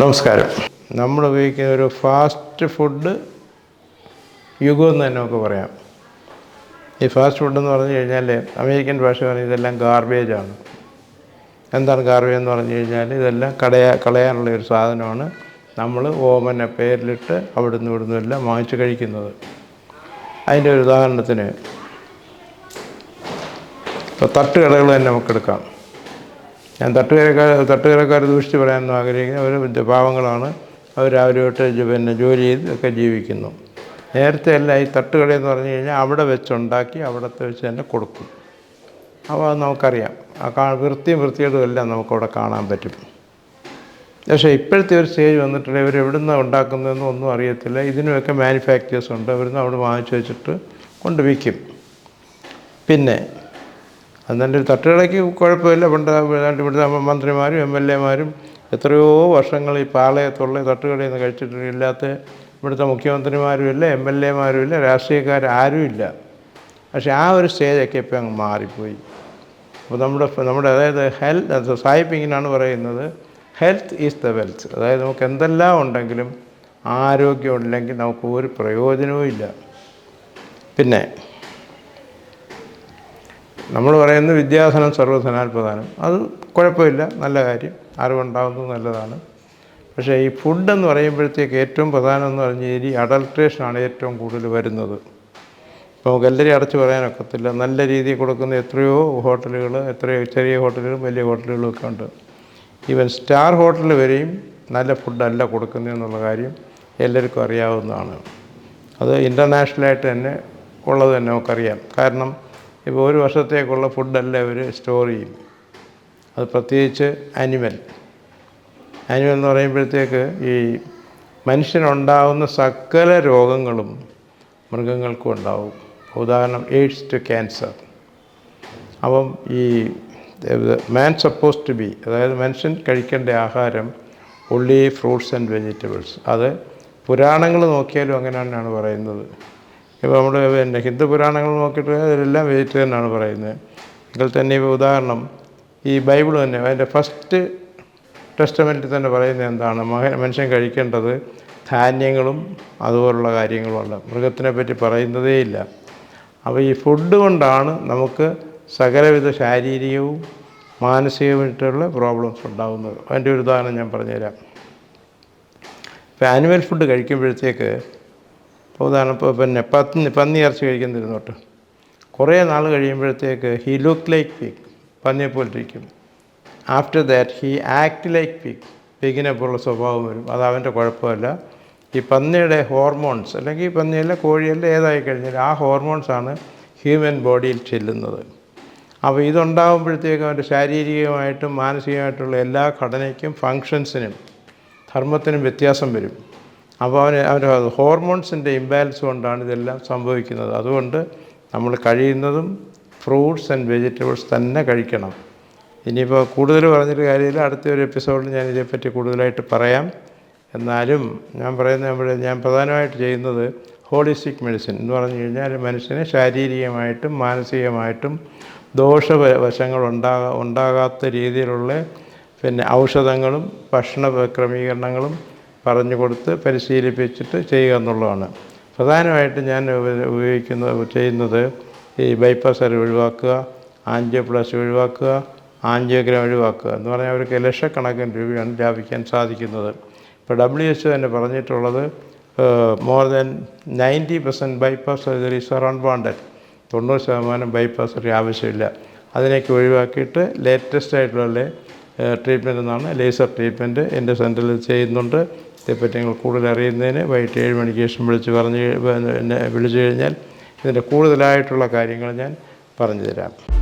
നമസ്കാരം. നമ്മൾ ഉപയോഗിക്കുന്ന ഒരു ഫാസ്റ്റ് ഫുഡ് യുഗം എന്ന് തന്നെ നമുക്ക് പറയാം. ഈ ഫാസ്റ്റ് ഫുഡ് എന്ന് പറഞ്ഞു കഴിഞ്ഞാൽ അമേരിക്കൻ ഭാഷ പറഞ്ഞാൽ ഇതെല്ലാം ഗാർബേജാണ് എന്താണ് ഗാർബേജ് എന്ന് പറഞ്ഞു കഴിഞ്ഞാൽ ഇതെല്ലാം കടയാ കളയാനുള്ള ഒരു സാധനമാണ് നമ്മൾ ഓമന പേരിലിട്ട് അവിടുന്ന് ഇവിടുന്ന് എല്ലാം വാങ്ങിച്ച് കഴിക്കുന്നത്. അതിന്റെ ഒരു ഉദാഹരണത്തിന് ഇപ്പോൾ തട്ടുകടകൾ തന്നെ നമുക്കെടുക്കാം ഞാൻ തട്ടുകരക്കാർ തട്ടുകരക്കാർ ദൂഷിച്ച് പറയാനൊന്നും ആഗ്രഹിക്കുന്നത് അവർ പാവങ്ങളാണ്. അവർ രാവിലെ തൊട്ട് പിന്നെ ജോലി ചെയ്ത് ഒക്കെ ജീവിക്കുന്നു. നേരത്തെ അല്ല ഈ തട്ടുകടയെന്ന് പറഞ്ഞു കഴിഞ്ഞാൽ അവിടെ വെച്ചുണ്ടാക്കി അവിടത്തെ വെച്ച് തന്നെ കൊടുക്കും. അപ്പോൾ അത് നമുക്കറിയാം. ആ കാ വൃത്തിയും വൃത്തികേടും എല്ലാം നമുക്കവിടെ കാണാൻ പറ്റും. പക്ഷേ ഇപ്പോഴത്തെ ഒരു സ്റ്റേജ് വന്നിട്ടുണ്ട് ഇവർ എവിടെ നിന്നാണ് ഉണ്ടാക്കുന്നതെന്ന് ഒന്നും അറിയത്തില്ല. ഇതിനുമൊക്കെ മാനുഫാക്ചേഴ്സ് ഉണ്ട്. അവിടുന്ന് അവിടെ വാങ്ങിച്ചു വെച്ചിട്ട് കൊണ്ട് വിൽക്കും. പിന്നെ ഒരു തട്ടുകടയ്ക്ക് കുഴപ്പമില്ല. പണ്ട് ഇവിടുത്തെ മന്ത്രിമാരും എം എൽ എമാരും എത്രയോ വർഷങ്ങൾ ഈ പാളയത്തുള്ള തട്ടുകടയിൽ നിന്ന് കഴിച്ചിട്ട് ഇല്ലാത്ത ഇവിടുത്തെ മുഖ്യമന്ത്രിമാരും ഇല്ല എം എൽ എമാരും ഇല്ല രാഷ്ട്രീയക്കാർ ആരും പക്ഷേ ആ ഒരു സ്റ്റേജൊക്കെ ഇപ്പം അങ്ങ് മാറിപ്പോയി. അപ്പോൾ നമ്മുടെ നമ്മുടെ അതായത് ഹെൽത്ത് സായിപ്പിങ്ങിനാണ് പറയുന്നത് ഹെൽത്ത് ഈസ് ദ വെൽത്ത് അതായത് നമുക്ക് എന്തെല്ലാം ഉണ്ടെങ്കിലും ആരോഗ്യം ഉണ്ടെങ്കിൽ നമുക്ക് ഒരു പ്രയോജനവും ഇല്ല. പിന്നെ നമ്മൾ പറയുന്നത് വിദ്യാസനം സർവധനാൽ പ്രധാനം. അത് കുഴപ്പമില്ല നല്ല കാര്യം. അറിവുണ്ടാകുന്നത് നല്ലതാണ്. പക്ഷേ ഈ ഫുഡ് എന്ന് പറയുമ്പോഴത്തേക്ക് ഏറ്റവും പ്രധാനം എന്ന് പറഞ്ഞു കഴിഞ്ഞാൽ ഈ അഡൾട്രേഷനാണ് ഏറ്റവും കൂടുതൽ വരുന്നത്. ഇപ്പോൾ എല്ലാവരെയും അടച്ചു പറയാനൊക്കത്തില്ല നല്ല രീതിയിൽ കൊടുക്കുന്ന എത്രയോ ഹോട്ടലുകൾ എത്രയോ ചെറിയ ഹോട്ടലുകളും വലിയ ഹോട്ടലുകളും ഒക്കെ ഉണ്ട്. ഈവൻ സ്റ്റാർ ഹോട്ടൽ വരെയും നല്ല ഫുഡല്ല കൊടുക്കുന്നതെന്നുള്ള കാര്യം എല്ലാവർക്കും അറിയാവുന്നതാണ്. അത് ഇന്റർനാഷണലായിട്ട് തന്നെ ഉള്ളത് തന്നെ നമുക്കറിയാം. കാരണം ഇപ്പോൾ ഒരു വർഷത്തേക്കുള്ള ഫുഡല്ല അവർ സ്റ്റോർ ചെയ്യും അത് പ്രത്യേകിച്ച് അനിമൽ. അനിമൽ എന്ന് പറയുമ്പോഴത്തേക്ക് ഈ മനുഷ്യനുണ്ടാവുന്ന സകല രോഗങ്ങളും മൃഗങ്ങൾക്കും ഉണ്ടാവും. ഉദാഹരണം എയ്ഡ്സ് ടു ക്യാൻസർ. അപ്പം ഈ മാൻ സപ്പോസ് ടു ബി അതായത് മനുഷ്യൻ കഴിക്കേണ്ട ആഹാരം ഉള്ളി ഫ്രൂട്ട്സ് ആൻഡ് വെജിറ്റബിൾസ് അത് പുരാണങ്ങൾ നോക്കിയാലും അങ്ങനെ തന്നെയാണ് പറയുന്നത്. ഇപ്പോൾ നമ്മുടെ പിന്നെ ഹിന്ദു പുരാണങ്ങൾ നോക്കിയിട്ട് അതിലെല്ലാം വെജിറ്റേറിയൻ ആണ് പറയുന്നത്. എങ്കിൽ തന്നെ ഇപ്പോൾ ഉദാഹരണം ഈ ബൈബിൾ തന്നെ അതിന്റെ ഫസ്റ്റ് ടെസ്റ്റമെന്റിൽ തന്നെ പറയുന്നത് എന്താണ്? മഹ മനുഷ്യൻ കഴിക്കേണ്ടത് ധാന്യങ്ങളും അതുപോലുള്ള കാര്യങ്ങളുമല്ല മൃഗത്തിനെ പറ്റി പറയുന്നതേ ഇല്ല. അപ്പോൾ ഈ ഫുഡ് കൊണ്ടാണ് നമുക്ക് സകലവിധ ശാരീരികവും മാനസികമായിട്ടുള്ള പ്രോബ്ലംസ് ഉണ്ടാകുന്നത് അതിന്റെ ഒരു ഉദാഹരണം ഞാൻ പറഞ്ഞുതരാം. ഇപ്പോൾ ആനുവൽ ഫുഡ് കഴിക്കുമ്പോഴത്തേക്ക് ഇപ്പോൾ ഉദാഹരണം ഇപ്പോൾ പിന്നെ പന്നി പന്നി ഇറച്ചി കഴിക്കുന്നിരുന്നോട്ട് കുറേ നാൾ കഴിയുമ്പോഴത്തേക്ക് ഹി ലുക്ക് ലൈക്ക് പിഗ് പന്നിയെ പോലിരിക്കും after that he act like pig പിഗിനെ പോലുള്ള സ്വഭാവം വരും. അത് അവന്റെ കുഴപ്പമല്ല. ഈ പന്നിയുടെ ഹോർമോൺസ് അല്ലെങ്കിൽ പന്നിയല്ല കോഴിയല്ല ഏതായി കഴിഞ്ഞാൽ ആ ഹോർമോൺസാണ് ഹ്യൂമൻ ബോഡിയിൽ ചെല്ലുന്നത്. അപ്പോൾ ഇതുണ്ടാകുമ്പോഴത്തേക്ക് അവന്റെ ശാരീരികമായിട്ടും മാനസികമായിട്ടുള്ള എല്ലാ ഘടനയ്ക്കും ഫങ്ഷൻസിനും ധർമ്മത്തിനും വ്യത്യാസം വരും. അപ്പോൾ അവന് അവന്റെ ഹോർമോൺസിന്റെ ഇംബാലൻസ് കൊണ്ടാണ് ഇതെല്ലാം സംഭവിക്കുന്നത്. അതുകൊണ്ട് നമ്മൾ കഴിയുന്നതും ഫ്രൂട്ട്സ് ആൻഡ് വെജിറ്റബിൾസ് തന്നെ കഴിക്കണം. ഇനിയിപ്പോൾ കൂടുതൽ പറഞ്ഞിട്ട് കാര്യമില്ല. അടുത്ത ഒരു എപ്പിസോഡിൽ ഞാൻ ഇതേപ്പറ്റി കൂടുതലായിട്ട് പറയാം. എന്നാലും ഞാൻ പറയുന്ന നമ്മുടെ ഞാൻ പ്രധാനമായിട്ട് ചെയ്യുന്നത് ഹോളിസ്റ്റിക് മെഡിസിൻ എന്ന് പറഞ്ഞു കഴിഞ്ഞാൽ മനുഷ്യന് ശാരീരികമായിട്ടും മാനസികമായിട്ടും ദോഷവശങ്ങൾ ഉണ്ടാകാ ഉണ്ടാകാത്ത രീതിയിലുള്ള പിന്നെ ഔഷധങ്ങളും ഭക്ഷണ ക്രമീകരണങ്ങളും പറഞ്ഞു കൊടുത്ത് പരിശീലിപ്പിച്ചിട്ട് ചെയ്യുക എന്നുള്ളതാണ്. പ്രധാനമായിട്ട് ഞാൻ ഉപയോഗിക്കുന്നത് ചെയ്യുന്നത് ഈ ബൈപ്പാസ് അറി ഒഴിവാക്കുക ആൻജിയോപ്ലാസ്റ്റി ഒഴിവാക്കുക ആൻജിയോഗ്രാം ഒഴിവാക്കുക എന്ന് പറഞ്ഞാൽ അവർക്ക് ലക്ഷക്കണക്കിന് രൂപയാണ് ലാഭിക്കാൻ സാധിക്കുന്നത്. ഇപ്പോൾ ഡബ്ല്യു എച്ച് തന്നെ പറഞ്ഞിട്ടുള്ളത് more than ninety percent bypass surgeries are unwanted തൊണ്ണൂറ് ശതമാനം ബൈപ്പാസ് സർജറി ആവശ്യമില്ല. അതിനൊക്കെ ഒഴിവാക്കിയിട്ട് ലേറ്റസ്റ്റ് ആയിട്ടുള്ള ട്രീറ്റ്മെന്റ് എന്നാണ് ലേസർ ട്രീറ്റ്മെന്റ് എന്റെ സെന്ററിൽ ചെയ്യുന്നുണ്ട്. ഇതേപ്പറ്റി നിങ്ങൾ കൂടുതൽ അറിയുന്നതിന് വൈകിട്ട് ഏഴ് മണിക്ക് ശേഷം വിളിച്ച് പറഞ്ഞ് എന്നെ വിളിച്ചു കഴിഞ്ഞാൽ ഇതിന്റെ കൂടുതലായിട്ടുള്ള കാര്യങ്ങൾ ഞാൻ പറഞ്ഞു തരാം.